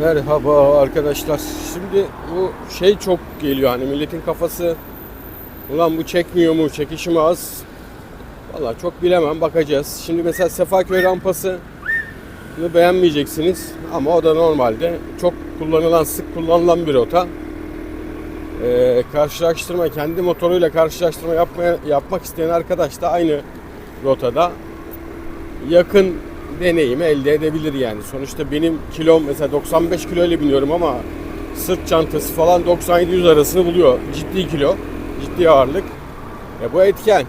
Merhaba arkadaşlar. Şimdi bu şey çok geliyor hani milletin kafası ulan bu çekmiyor mu çekişi mi az? Valla çok bilemem bakacağız. Şimdi mesela Sefaköy rampası beğenmeyeceksiniz ama o da normalde çok kullanılan sık kullanılan bir rota. Ee, karşılaştırma kendi motoruyla karşılaştırma yapmaya, yapmak isteyen arkadaş da aynı rotada yakın deneyimi elde edebilir yani. Sonuçta benim kilom mesela 95 kilo ile biniyorum ama sırt çantası falan 97-100 arasını buluyor. Ciddi kilo, ciddi ağırlık. E bu etken.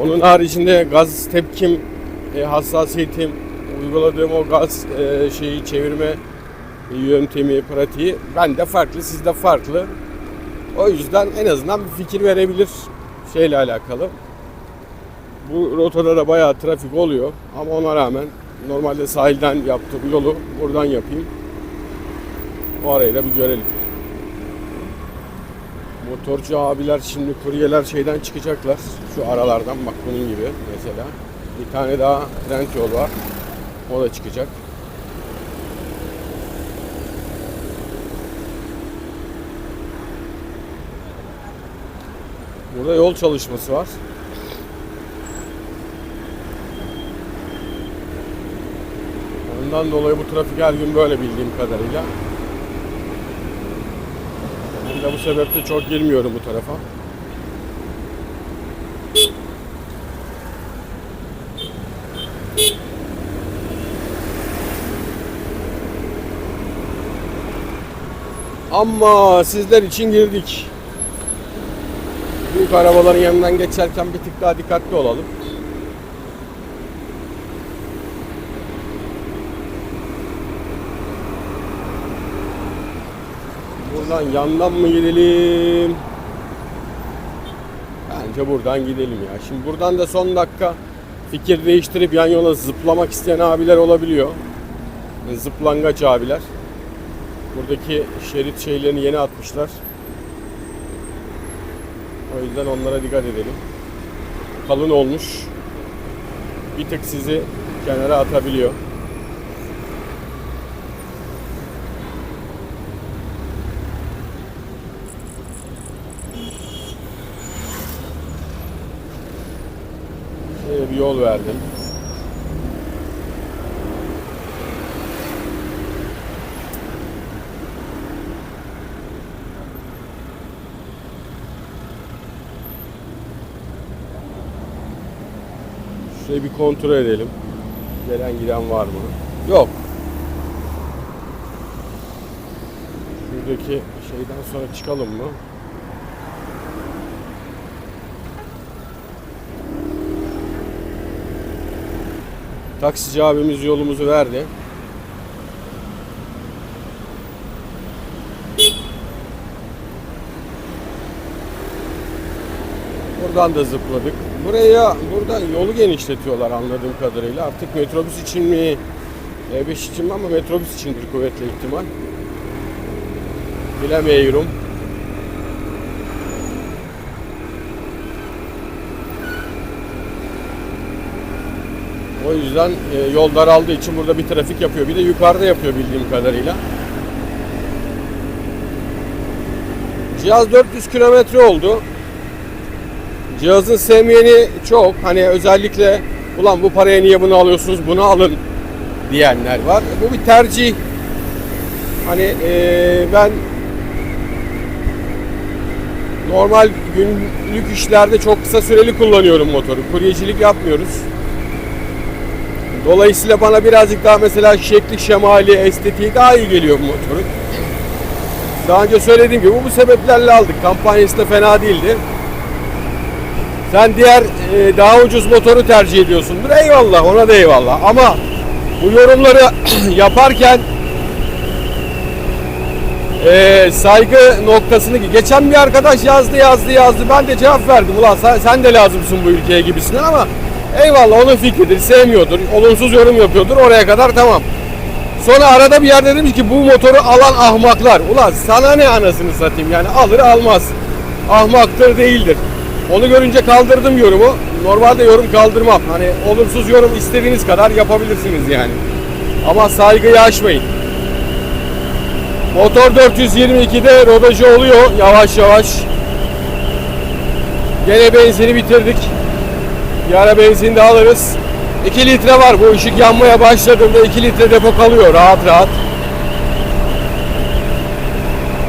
Onun haricinde gaz tepkim, e, hassasiyetim, uyguladığım o gaz e, şeyi çevirme yöntemi, pratiği ben de farklı, sizde farklı. O yüzden en azından bir fikir verebilir şeyle alakalı. Bu rotada da bayağı trafik oluyor ama ona rağmen normalde sahilden yaptığım yolu buradan yapayım. O arayı da bir görelim. Motorcu abiler şimdi kuryeler şeyden çıkacaklar. Şu aralardan bak bunun gibi mesela. Bir tane daha trend yol var. O da çıkacak. Burada yol çalışması var. Ondan dolayı bu trafik her gün böyle bildiğim kadarıyla. Ben de bu sebeple çok girmiyorum bu tarafa. Ama sizler için girdik. Büyük arabaların yanından geçerken bir tık daha dikkatli olalım. Buradan yandan mı gidelim? Bence buradan gidelim ya. Şimdi buradan da son dakika fikir değiştirip yan yola zıplamak isteyen abiler olabiliyor. Zıplangaç abiler. Buradaki şerit şeylerini yeni atmışlar. O yüzden onlara dikkat edelim. Kalın olmuş. Bir tık sizi kenara atabiliyor. Şöyle bir yol verdim. Şurayı bir kontrol edelim. Gelen giden var mı? Yok. Şuradaki şeyden sonra çıkalım mı? Taksici abimiz yolumuzu verdi. Buradan da zıpladık. Buraya burada yolu genişletiyorlar anladığım kadarıyla. Artık metrobüs için mi, E5 için mi ama metrobüs içindir kuvvetli ihtimal. Bilemiyorum. O yüzden e, yol daraldığı için burada bir trafik yapıyor. Bir de yukarıda yapıyor bildiğim kadarıyla. Cihaz 400 kilometre oldu. Cihazın sevmeyeni çok. Hani özellikle ulan bu paraya niye bunu alıyorsunuz bunu alın diyenler var. Bu bir tercih. Hani e, ben normal günlük işlerde çok kısa süreli kullanıyorum motoru. Kuryecilik yapmıyoruz. Dolayısıyla bana birazcık daha mesela şekli, şemali, estetiği daha iyi geliyor bu motorun. Daha önce söylediğim gibi bu sebeplerle aldık. Kampanyası da fena değildi. Sen diğer e, daha ucuz motoru tercih ediyorsundur. Eyvallah ona da eyvallah. Ama bu yorumları yaparken e, saygı noktasını geçen bir arkadaş yazdı yazdı yazdı ben de cevap verdim ulan sen, sen de lazımsın bu ülkeye gibisinden ama eyvallah onun fikridir sevmiyordur olumsuz yorum yapıyordur oraya kadar tamam. Sonra arada bir yerde demiş ki bu motoru alan ahmaklar. Ulan sana ne anasını satayım yani alır almaz. Ahmaktır değildir. Onu görünce kaldırdım yorumu. Normalde yorum kaldırmam. Hani olumsuz yorum istediğiniz kadar yapabilirsiniz yani. Ama saygıyı aşmayın. Motor 422'de rodajı oluyor. Yavaş yavaş. Gene benzini bitirdik. Bir benzin de alırız. 2 litre var. Bu ışık yanmaya başladığında 2 litre depo kalıyor rahat rahat.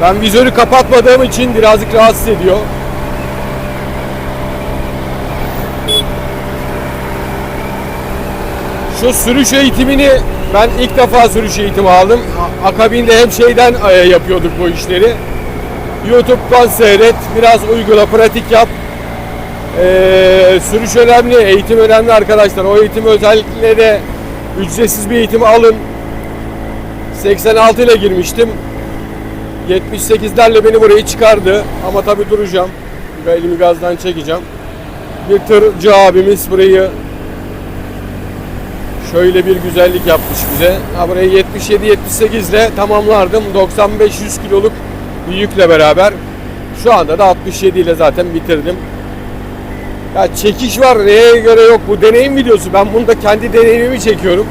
Ben vizörü kapatmadığım için birazcık rahatsız ediyor. Şu sürüş eğitimini ben ilk defa sürüş eğitimi aldım. Akabinde hep şeyden e, yapıyorduk bu işleri. YouTube'dan seyret, biraz uygula, pratik yap. Ee, sürüş önemli, eğitim önemli arkadaşlar. O eğitim özellikle de ücretsiz bir eğitim alın. 86 ile girmiştim. 78'lerle beni buraya çıkardı. Ama tabii duracağım. Elimi gazdan çekeceğim. Bir tırcı abimiz burayı şöyle bir güzellik yapmış bize. Ha burayı 77-78 ile tamamlardım. 95-100 kiloluk bir yükle beraber. Şu anda da 67 ile zaten bitirdim. Ya çekiş var neye göre yok bu deneyim videosu. Ben bunu da kendi deneyimimi çekiyorum.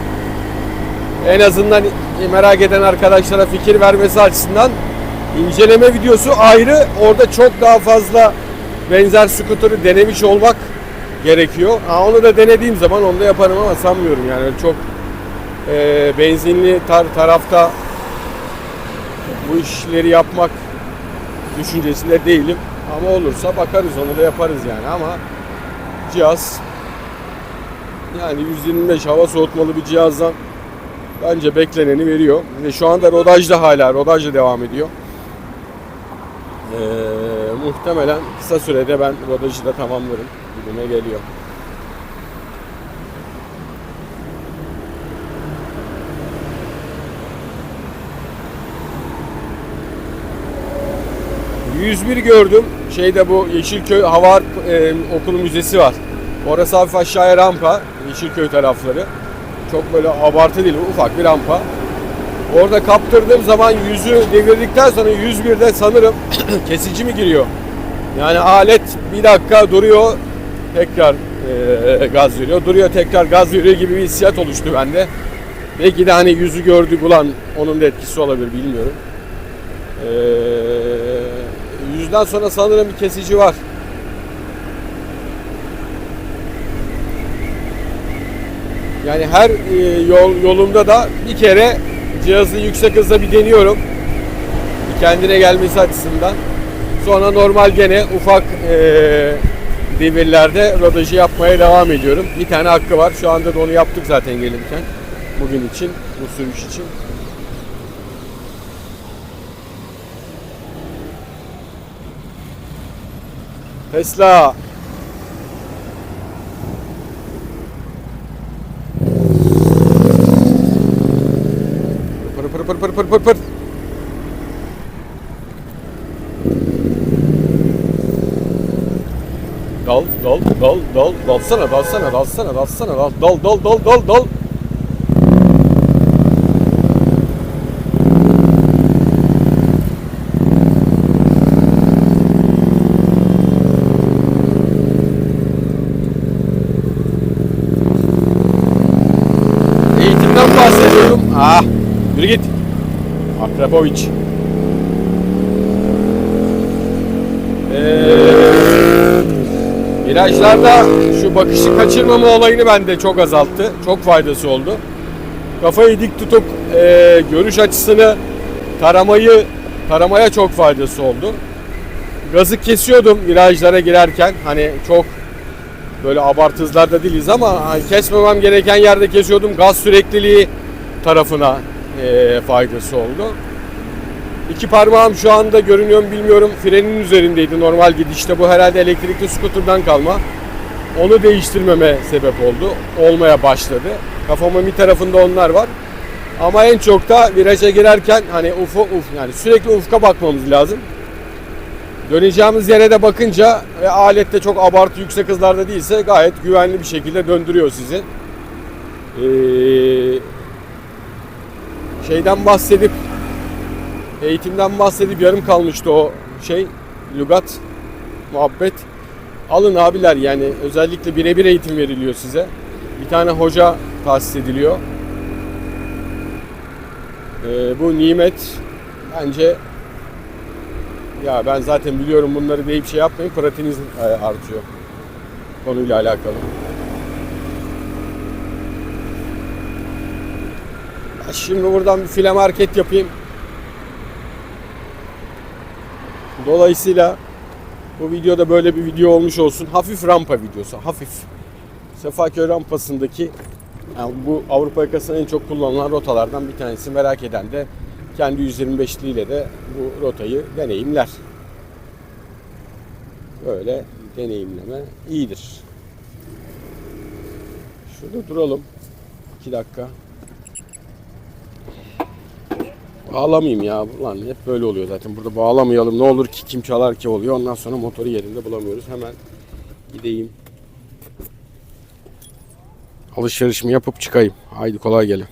En azından merak eden arkadaşlara fikir vermesi açısından inceleme videosu ayrı. Orada çok daha fazla benzer scooter'ı denemiş olmak gerekiyor. Ha, onu da denediğim zaman onu da yaparım ama sanmıyorum yani çok e, benzinli tar tarafta bu işleri yapmak düşüncesinde değilim. Ama olursa bakarız onu da yaparız yani ama cihaz yani 125 hava soğutmalı bir cihazdan bence bekleneni veriyor. Ve şu anda rodajda hala rodajda devam ediyor. Ee, muhtemelen kısa sürede ben rodajı da tamamlarım gibime geliyor. ...101 gördüm. Şeyde bu Yeşilköy Hava e, Okulu Müzesi var. Orası hafif aşağıya rampa. Yeşilköy tarafları. Çok böyle abartı değil, ufak bir rampa. Orada kaptırdığım zaman yüzü devirdikten sonra 101'de sanırım kesici mi giriyor? Yani alet bir dakika duruyor, tekrar e, gaz veriyor. Duruyor tekrar gaz veriyor gibi bir hissiyat oluştu bende. Belki de hani yüzü gördü bulan onun da etkisi olabilir bilmiyorum. E, yüzden sonra sanırım bir kesici var. Yani her e, yol yolumda da bir kere cihazı yüksek hızda bir deniyorum. Kendine gelmesi açısından. Sonra normal gene ufak e, devirlerde rodajı yapmaya devam ediyorum. Bir tane hakkı var. Şu anda da onu yaptık zaten gelirken. Bugün için, bu sürüş için. Tesla. Pır pır pır pır pır pır pır. Dal dal dal dal dalsana dalsana dalsana dalsana dal dal dal dal dal dal. Ee, virajlarda şu bakışı kaçırmama olayını bende çok azalttı. Çok faydası oldu. Kafayı dik tutup e, görüş açısını taramayı taramaya çok faydası oldu. Gazı kesiyordum virajlara girerken. Hani çok böyle abartı hızlarda değiliz ama hani kesmemem gereken yerde kesiyordum. Gaz sürekliliği tarafına e, faydası oldu. İki parmağım şu anda görünüyor mu bilmiyorum. Frenin üzerindeydi normal gidişte. Bu herhalde elektrikli skuterdan kalma. Onu değiştirmeme sebep oldu. Olmaya başladı. Kafamın bir tarafında onlar var. Ama en çok da viraja girerken hani ufo uf yani sürekli ufka bakmamız lazım. Döneceğimiz yere de bakınca ve alette çok abartı yüksek hızlarda değilse gayet güvenli bir şekilde döndürüyor sizi. Ee, şeyden bahsedip eğitimden bahsedip yarım kalmıştı o şey lügat muhabbet. Alın abiler yani özellikle birebir eğitim veriliyor size. Bir tane hoca tahsis ediliyor. Ee, bu nimet bence ya ben zaten biliyorum bunları deyip şey yapmayın pratiğiniz e, artıyor konuyla alakalı. Şimdi buradan bir file market yapayım. Dolayısıyla bu videoda böyle bir video olmuş olsun. Hafif rampa videosu. Hafif. Sefaköy rampasındaki yani bu Avrupa yakasının en çok kullanılan rotalardan bir tanesi. Merak eden de kendi 125'liğiyle de bu rotayı deneyimler. Böyle deneyimleme iyidir. Şurada duralım. 2 dakika. Bağlamayayım ya. Ulan hep böyle oluyor zaten. Burada bağlamayalım. Ne olur ki kim çalar ki oluyor. Ondan sonra motoru yerinde bulamıyoruz. Hemen gideyim. Alışverişimi yapıp çıkayım. Haydi kolay gelin.